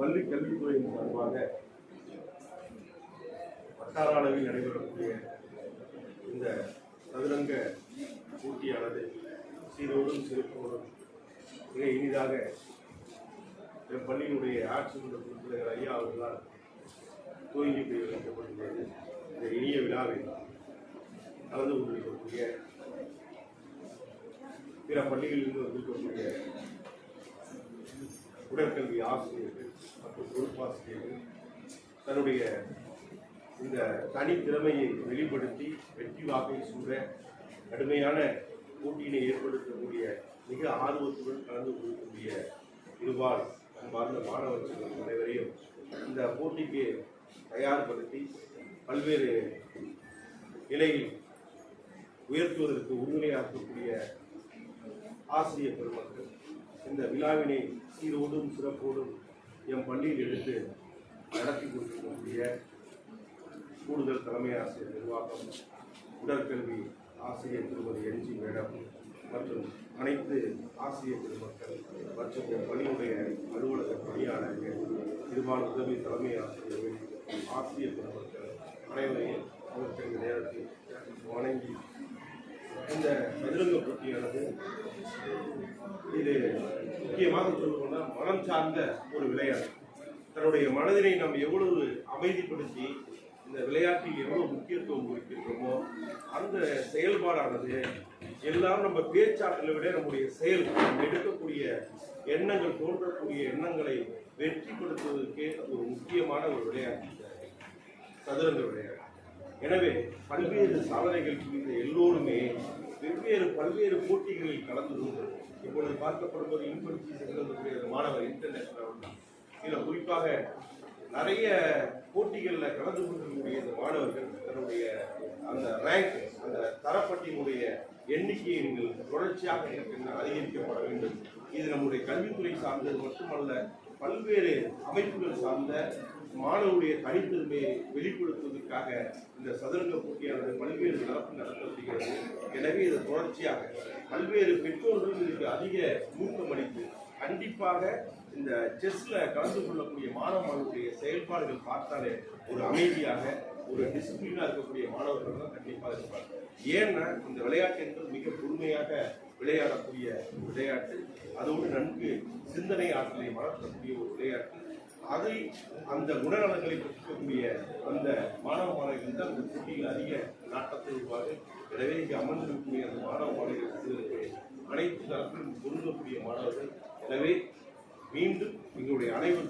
பள்ளி கல்வித்துறையின் சார்பாக வட்டார அளவில் நடைபெறக்கூடிய இந்த சதுரங்க போட்டியானது சீரோடும் சிறப்போடும் மிக இனிதாக என் பள்ளியினுடைய ஆட்சிமன்ற உறுப்பினர் ஐயா அவர்களால் துவங்கி வைக்கப்படுகிறது இந்த இனிய விழாவில் கலந்து கொண்டிருக்கக்கூடிய பிற பள்ளிகளிலிருந்து வந்திருக்கக்கூடிய உடற்கல்வி ஆசிரியர்கள் மற்றும் பொறுப்பாசிரியர்கள் தன்னுடைய இந்த தனித்திறமையை வெளிப்படுத்தி வெற்றி வாக்கை சூழ கடுமையான போட்டியினை ஏற்படுத்தக்கூடிய மிக ஆர்வத்துடன் கலந்து கொள்ளக்கூடிய இருபால் அன்பார்ந்த மாணவ செல்வங்கள் அனைவரையும் இந்த போட்டிக்கு தயார்படுத்தி பல்வேறு நிலையில் உயர்த்துவதற்கு உறுதுணையாக்கக்கூடிய ஆசிரியர் பெருமக்கள் இந்த விழாவினை சீரோடும் சிறப்போடும் எம் பள்ளியில் எடுத்து நடத்தி கொண்டிருக்கக்கூடிய கூடுதல் தலைமை ஆசிரியர் நிர்வாகம் உடற்கல்வி ஆசிரியர் திருமதி என்ஜி மேடம் மற்றும் அனைத்து ஆசிரியர் பெருமக்கள் மற்றும் என் பள்ளியுடைய அலுவலக பணியாளர்கள் இருபால் உதவி தலைமை ஆசிரியர்கள் ஆசிரியர் பெருமக்கள் அனைவரையும் அவர்களுக்கு நேரத்தில் வணங்கி இந்த சதுரங்க போட்டியானது இது முக்கியமாக சொல்லணும்னா மனம் சார்ந்த ஒரு விளையாட்டு. தன்னுடைய மனதினை நாம் எவ்வளவு அமைதிப்படுத்தி இந்த விளையாட்டில் எவ்வளவு முக்கியத்துவம் கொடுக்கின்றோமோ அந்த செயல்பாடானது எல்லாரும் நம்ம பேச்சாற்றலை விட நம்முடைய செயல் நம்ம எடுக்கக்கூடிய எண்ணங்கள் தோன்றக்கூடிய எண்ணங்களை வெற்றிப்படுத்துவதற்கே ஒரு முக்கியமான ஒரு விளையாட்டு சதுரங்க விளையாட்டு. எனவே பல்வேறு சாதனைகள் புரிந்த எல்லோருமே பல்வேறு பல்வேறு போட்டிகளில் கலந்து கொண்டு இப்பொழுது பார்க்கப்படுவது இன்பர்சி செல்லக்கூடிய மாணவர் இன்டர்நேஷனல் இதில் குறிப்பாக நிறைய போட்டிகளில் கலந்து கொண்டிருக்கக்கூடிய இந்த மாணவர்கள் தன்னுடைய அந்த ரேங்க் அந்த தரப்பட்டியினுடைய எண்ணிக்கையை நீங்கள் தொடர்ச்சியாக எனக்கு அதிகரிக்கப்பட வேண்டும். இது நம்முடைய கல்வித்துறை சார்ந்தது மட்டுமல்ல பல்வேறு அமைப்புகள் சார்ந்த மாணவருடைய தனித்தன்மையை வெளிப்படுத்துவதற்காக இந்த சதுரங்க போட்டியானது பல்வேறு நடப்பு நடத்தப்படுகிறது. எனவே இது தொடர்ச்சியாக பல்வேறு பெற்றோர்கள் இதுக்கு அதிக ஊக்கம் அளித்து கண்டிப்பாக இந்த செஸ்ல கலந்து கொள்ளக்கூடிய மாணவர்களுடைய செயல்பாடுகள் பார்த்தாலே ஒரு அமைதியாக ஒரு டிசிப்ளினாக இருக்கக்கூடிய மாணவர்கள் தான் கண்டிப்பாக இருப்பாங்க. ஏன்னா இந்த விளையாட்டு என்பது மிக பொறுமையாக விளையாடக்கூடிய விளையாட்டு அதோடு நன்கு சிந்தனை ஆற்றலை வளர்க்கக்கூடிய ஒரு விளையாட்டு. அதை அந்த குணநலங்களை பெற்றுக்கக்கூடிய அந்த மாணவ மாணவிகள் தான் இந்த போட்டியில் அதிக நாட்டத்தை உருவாக எனவே இங்கே அமர்ந்திருக்கக்கூடிய அந்த மாணவ மாணவிகளுக்கு அனைத்து தரப்பிலும் பொருந்தக்கூடிய மாணவர்கள். எனவே மீண்டும் எங்களுடைய அனைவரும்